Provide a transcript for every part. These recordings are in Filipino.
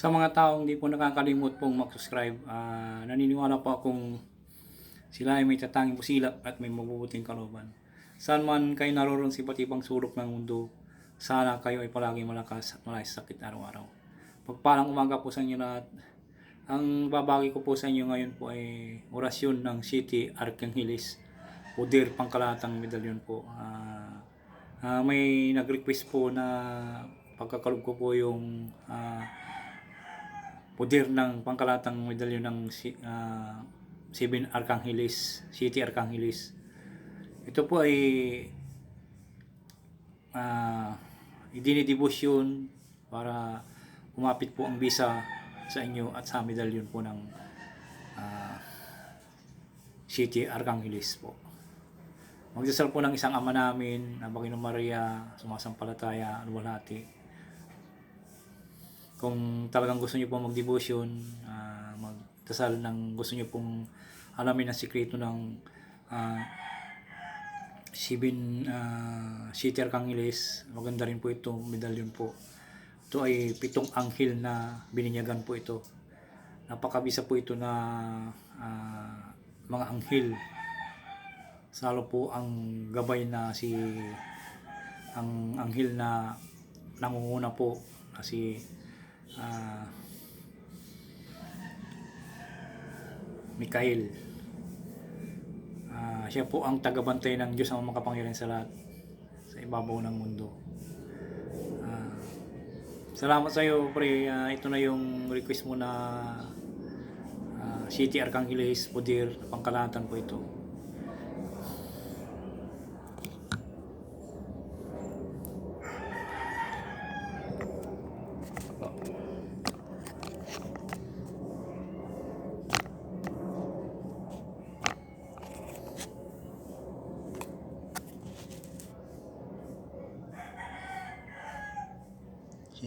Sa mga taong hindi po nakakalimot pong mag-subscribe, ah, naniniwala po akong sila ay may tatanging pusilap at may mabubuting kalooban. Saan man kayo naroon sa iba't sulok ng mundo, sana kayo ay palaging malakas at malay sa sakit araw-araw. Pagpalang umaga po sa inyo lahat. Ang babagi ko po sa inyo ngayon po ay orasyon ng City Arcanghelis o Dear Pangkalatang Medalyon po. Ah, ah, may nag-request po na pagkakalob ko po yung ah, poder ng pangkalatang medalyon ng ah, Seven Arcanghelis, City Arcanghelis. Ito po ay uh, idinidibusyon para umapit po ang bisa sa inyo at sa medalyon po ng ah, City Arcanghelis po. Magdasal po ng isang ama namin, na Panginoon Maria, sumasampalataya, luwalhati. Kung talagang gusto niyo po mag-devotion, ah, magdasal ng gusto niyo pong alamin ang sikreto ng ah, Sibin uh, City Arcangheles, maganda rin po ito, medalyon po. Ito ay pitong anghel na bininyagan po ito. Napakabisa po ito na ah, mga anghel. Salo po ang gabay na si ang anghel na nangunguna po na si ah, Mikael. Ah, siya po ang tagabantay ng Diyos ang makapangyarihan sa lahat sa ibabaw ng mundo. Ah, salamat sa iyo, pre. Ah, ito na yung request mo na ah, City Arcangheles Poder pangkalatan po ito.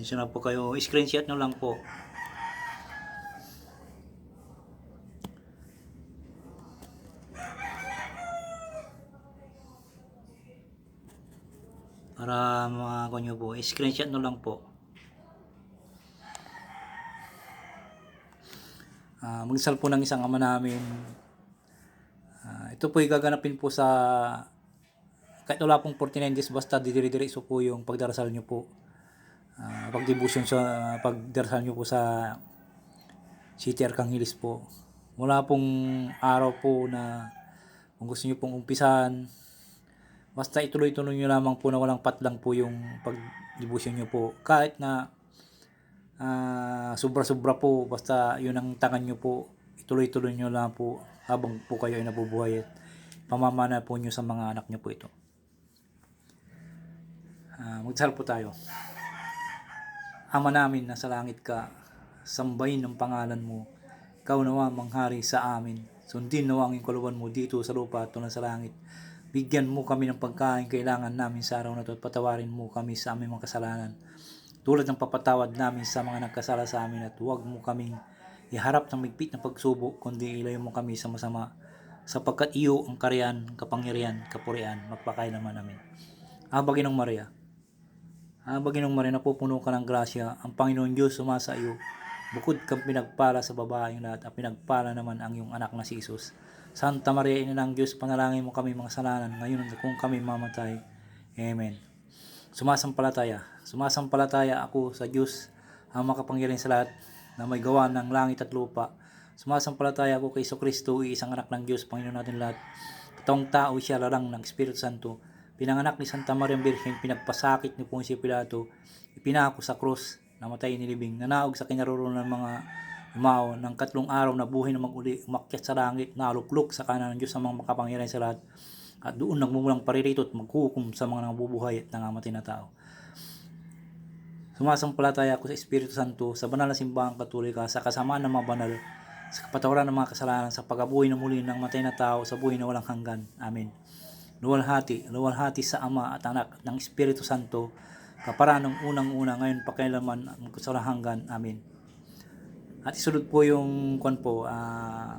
Sinsya na po kayo. Screenshot na lang po. Para mga kanyo po. Screenshot na lang po. Ah, magsal po ng isang ama namin. Ah, ito po gaganapin po sa kahit wala pong 49 days basta didiri-diretso po yung pagdarasal nyo po uh, pagdevotion sa pagdarasal nyo po sa City Arcanghelis po. Wala pong araw po na kung gusto nyo pong umpisan, basta ituloy-tuloy nyo lamang po na walang patlang po yung pagdevotion nyo po. Kahit na ah, sobra-sobra po, basta yun ang tangan nyo po, ituloy-tuloy nyo lang po habang po kayo ay nabubuhay at pamamana po nyo sa mga anak nyo po ito. Ah, magdasal po tayo. Ama namin na sa langit ka, sambahin ang pangalan mo. Ikaw nawa manghari sa amin. Sundin nawa ang kaluban mo dito sa lupa at sa langit. Bigyan mo kami ng pagkain kailangan namin sa araw na ito at patawarin mo kami sa aming mga kasalanan. Tulad ng papatawad namin sa mga nagkasala sa amin at huwag mo kaming iharap ng migpit na pagsubok kundi ilayo mo kami sa masama sapagkat iyo ang karyan, kapangyarihan, kapurian, magpakailaman namin. Aba Ginong Maria, Aba Ginong Maria, napupuno ka ng grasya, ang Panginoon Diyos sumasa iyo. Bukod kang pinagpala sa babaeng lahat, at pinagpala naman ang iyong anak na si Jesus. Santa Maria, Ina ng Diyos, panalangin mo kami mga salanan, ngayon at kung kami mamatay. Amen. Sumasampalataya. Sumasampalataya ako sa Diyos, ang makapangyarihan sa lahat, na may gawa ng langit at lupa. Sumasampalataya ako kay Kristo, isang anak ng Diyos, Panginoon natin lahat. Katong tao siya larang ng Espiritu Santo, Pinanganak ni Santa Maria Virgen, pinagpasakit ni Poncio Pilato, ipinako sa krus, namatay nilibing, nanaog sa kinaroroonan ng mga umao ng katlong araw na buhay na maguli, umakyat sa langit, naluklok sa kanan ng Diyos sa mga makapangyarihan sa lahat. At doon nagmumulang paririto at maghukom sa mga nabubuhay at nangamatay na tao. Sumasampalataya ako sa Espiritu Santo, sa banal na simbahang katolika, sa kasamaan ng mga banal, sa kapatawaran ng mga kasalanan, sa pagabuhay na muli ng matay na tao, sa buhay na walang hanggan. Amen luwalhati, luwalhati sa Ama at Anak ng Espiritu Santo, kapara ng unang-una ngayon pakailaman ang sa hanggan. Amen. At isunod po yung kwan po, uh,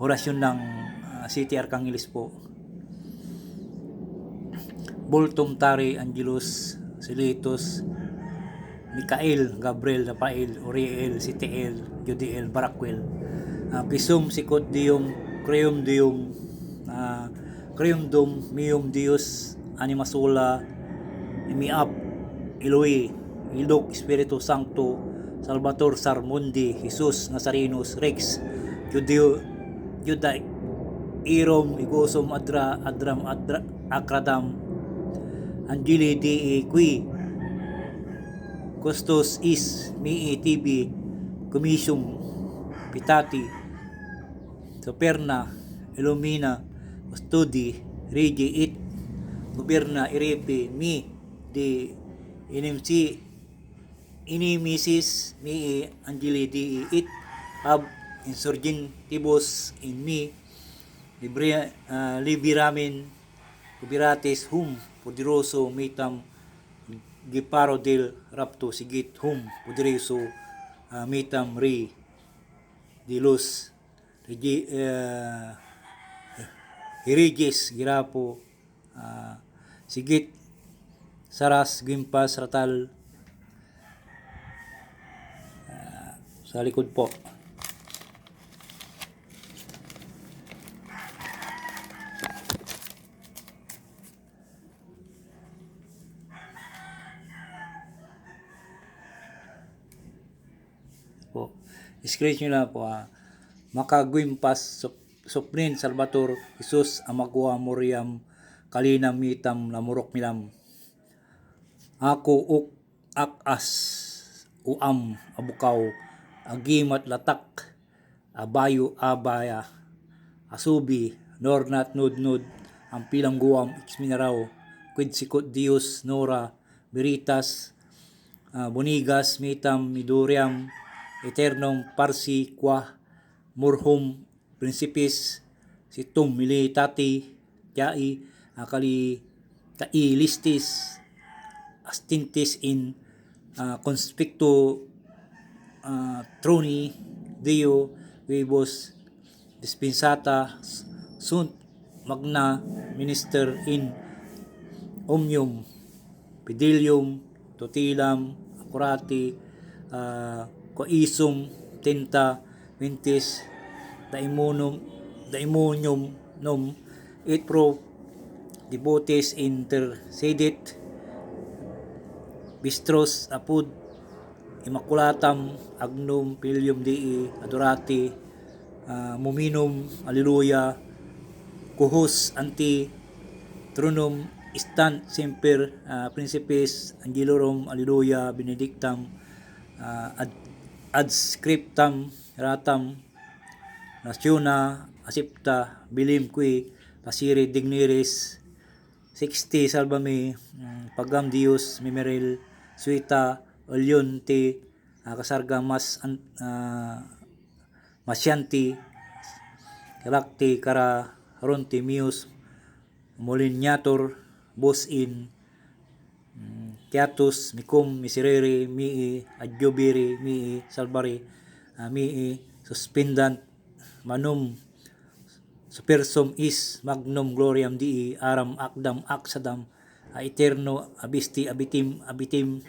orasyon ng uh, City Arcanghelis po. Bultum Tari Angelus Silitus Mikael, Gabriel, Rafael, Uriel, Sitiel, Judiel, Barakwel, uh, Pisum, Sikot, Dium, Creum, Dium, uh, Creum, Dum, Mium, Dios, Animasula, Imiap, Eloy, Ilok, Espiritu Santo, Salvator, Sarmundi, Jesus, Nazarenos, Rex, Judeo, Juday, Irom, Igosum, Adra, Adram, Adra, Akradam, Angeli, Di, Qui, Costos, Is, Mii, TV, Commission, Pitati, Superna, Illumina, Studi, Regi, It, Goberna, Irepe, Mi, Di, NMC, Ini, Mrs. Mi, Angeli, Di, It, Ab, Insurgin, Tibos, In Mi, Libre, uh, Libiramin, Kubirates, Hum, Poderoso, Mitam, Giparo del Rapto, Sigit, Hum, Poderoso, uh, Mitam, Ri, Dilos, Regi, uh, Hirigis, Girapo, uh, Sigit, Saras, Gimpas, Ratal, uh, sa likod po. po. Scratch nyo lang po ah. Makagwimpas sup, Suprin Salvator Jesus Amagua Moriam Kalina Mitam Lamurok Milam. Ako uk akas uam abukaw agimat latak abayo abaya asubi nornat nudnud ang pilang guam xminaraw quid sikot dios nora beritas ah, bonigas mitam miduriam eternum parsi qua murhum principis situm militati tiai akali tai listis astintis in uh, conspicto uh, troni deo vivos dispensata sunt magna minister in omnium pedilium totilam akurati uh, coisum tenta vintis daimonum daimonium nom et pro devotes intercedit bistros apud immaculatam agnum pilium dii adorati uh, muminum alleluia kuhus anti tronum instant semper uh, principes angelorum alleluia benedictam uh, ad, ad scriptam ratam nationa asipta bilim qui pasire digniris 60 salvame mm, pagam dios memeril suita olyon te ah, kasarga mas ah, masyanti karakti kara ronti mius molinyator bos in mm, Kiatus, Mikum, Miserere, Mii, Adjobiri, Mii, Salbari, uh, Mii, Suspendant, Manum, Supersum is Magnum Gloriam Dii, Aram Akdam Aksadam, uh, Eterno, Abisti, Abitim, Abitim,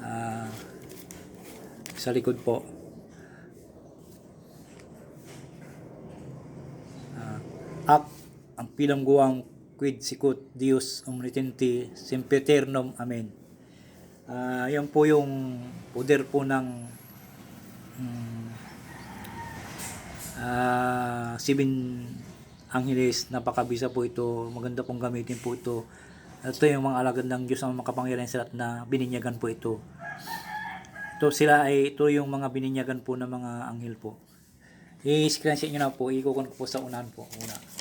Ah, sa likod po. Ah, ak ang pilang guwang quid sikut Dios omnipotente sempiternum amen. Ah, yan po yung poder po ng mm, ah, seven angeles napakabisa po ito. Maganda pong gamitin po ito. Ito yung mga alagad ng Diyos ang makapangyarihan sa lahat na bininyagan po ito. Ito sila ay ito yung mga bininyagan po ng mga anghel po. I-screenshot nyo na po. Ikukon ko po sa unahan po. Una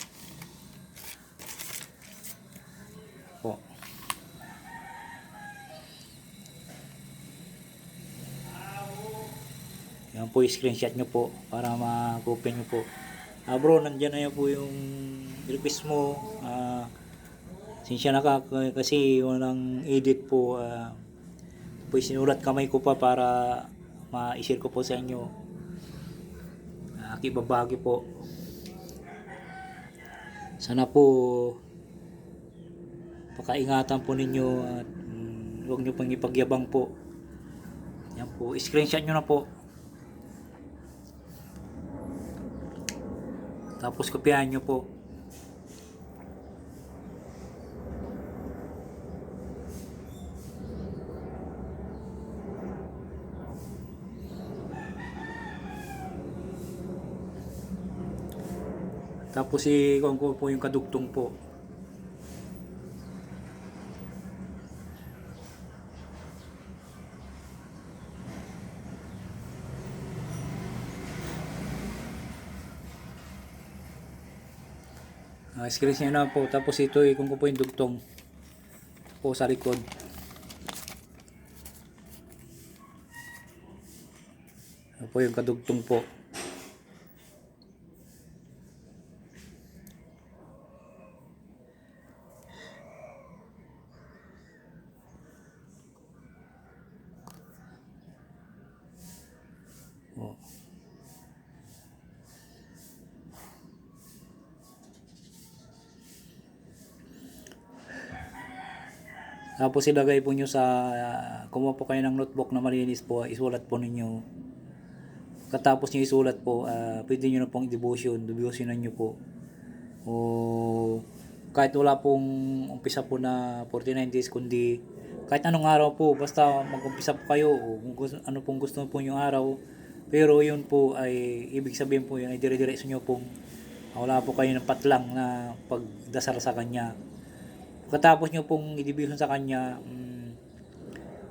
yan po i-screenshot nyo po para ma-open nyo po ah bro nandyan na po yung request mo ah sinsya na ka kasi walang edit po ah po sinulat kamay ko pa para ma-share ko po sa inyo uh, kibabagi po sana po Pakaingatan po ninyo at mm, huwag nyo pang ipagyabang po. Yan po. Screenshot nyo na po. Tapos kopyahan nyo po. Tapos si kung ko po yung kadugtong po. Ah, screen niya na po. Tapos ito eh, kung ko po yung dugtong po sa likod. Ito po yung kadugtong po. Tapos ilagay po nyo sa, ah, kumuha po kayo ng notebook na malinis po, isulat po ninyo. Katapos nyo isulat po, ah, pwede nyo na pong i-devotion, devotionan nyo po. O kahit wala pong umpisa po na 49 days, kundi kahit anong araw po, basta mag-umpisa po kayo, o kung gusto, ano pong gusto po yung araw. Pero yun po ay, ibig sabihin po yun, ay dire-diretso nyo pong ah, wala po kayo ng patlang na pagdasal sa Kanya. Pagkatapos nyo pong i-devotion sa kanya, mm,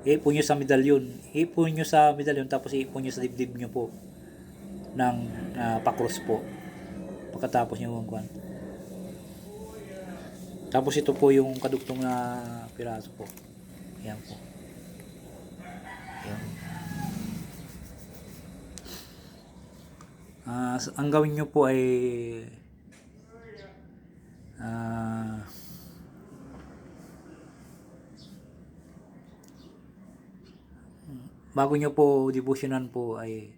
iipon nyo sa medalyon. Iipon nyo sa medalyon tapos iipon nyo sa dibdib nyo po ng uh, pakros po. Pagkatapos nyo kwan. Tapos ito po yung kadugtong na piraso po. Ayan po. Ayan. Ah, ang gawin nyo po ay bago nyo po devotionan po ay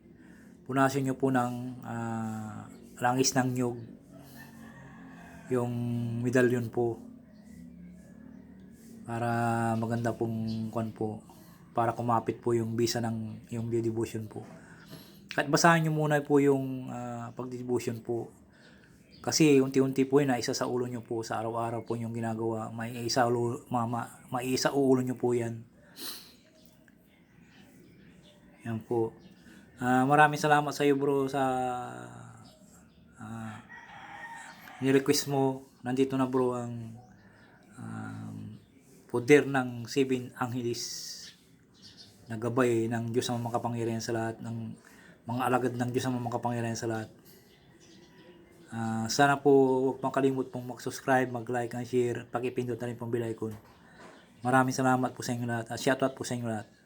punasan nyo po ng ah, langis ng nyug. Yung medalyon po. Para maganda pong kwan po. Para kumapit po yung bisa ng yung devotion po. Kahit basahin nyo muna po yung ah, pagdevotion po. Kasi unti-unti po yun isa sa ulo nyo po. Sa araw-araw po yung ginagawa. May isa ulo mama may isa ulo nyo po yan yan po. Ah, maraming salamat sa iyo bro sa ah, ni-request mo. Nandito na bro ang um, poder ng Seven Angeles na gabay ng Diyos ang makapangyarihan sa lahat ng mga alagad ng Diyos ang makapangyarihan sa lahat. Ah, sana po huwag makalimut pong mag-subscribe, mag-like, and share. Pakipindot na rin pong bell icon. Maraming salamat po sa inyo lahat. At shoutout po sa inyo lahat.